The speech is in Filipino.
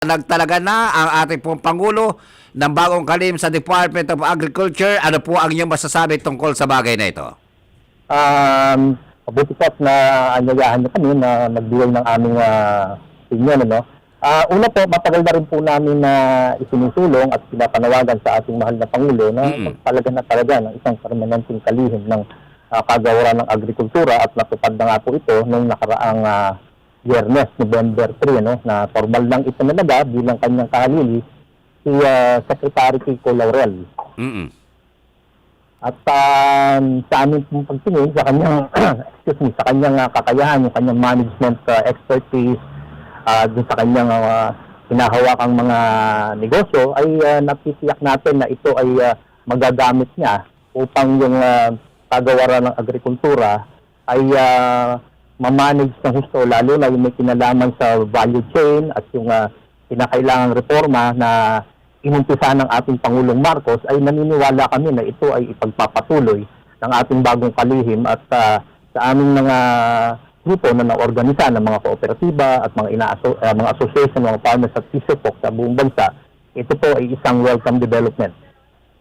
nagtalaga na ang ating pong Pangulo ng bagong kalim sa Department of Agriculture. Ano po ang inyong masasabi tungkol sa bagay na ito? Um, mabuti po na anyayahan niyo kami na nagbigay ng aming uh, opinion. Ano? Ah, una po, matagal na rin po namin na isinusulong at pinapanawagan sa ating mahal na Pangulo na Mm-mm. magpalaga na talaga ng isang permanenteng kalihim ng uh, kagawaran ng agrikultura at natupad na nga po ito nung nakaraang uh, Biyernes, November 3, ano, na formal lang ipinalaga bilang kanyang kahalili si ah, Secretary Kiko Laurel. Mm-mm. At um, sa amin pong pagtingin sa kanyang excuse me, sa kanyang uh, kakayahan, yung kanyang management uh, expertise, uh, dun sa kanyang uh, hinahawakang mga negosyo ay uh, natitiyak natin na ito ay uh, magagamit niya upang yung uh, kagawaran ng agrikultura ay uh, mamanage ng husto lalo na yung may kinalaman sa value chain at yung uh, kinakailangang reforma na inumpisa ng ating Pangulong Marcos ay naniniwala kami na ito ay ipagpapatuloy ng ating bagong kalihim at ah, sa aming mga grupo na naorganisa ng mga kooperatiba at mga inaaso, ah, mga association, mga farmers at fisherfolk sa buong bansa, ito po ay isang welcome development.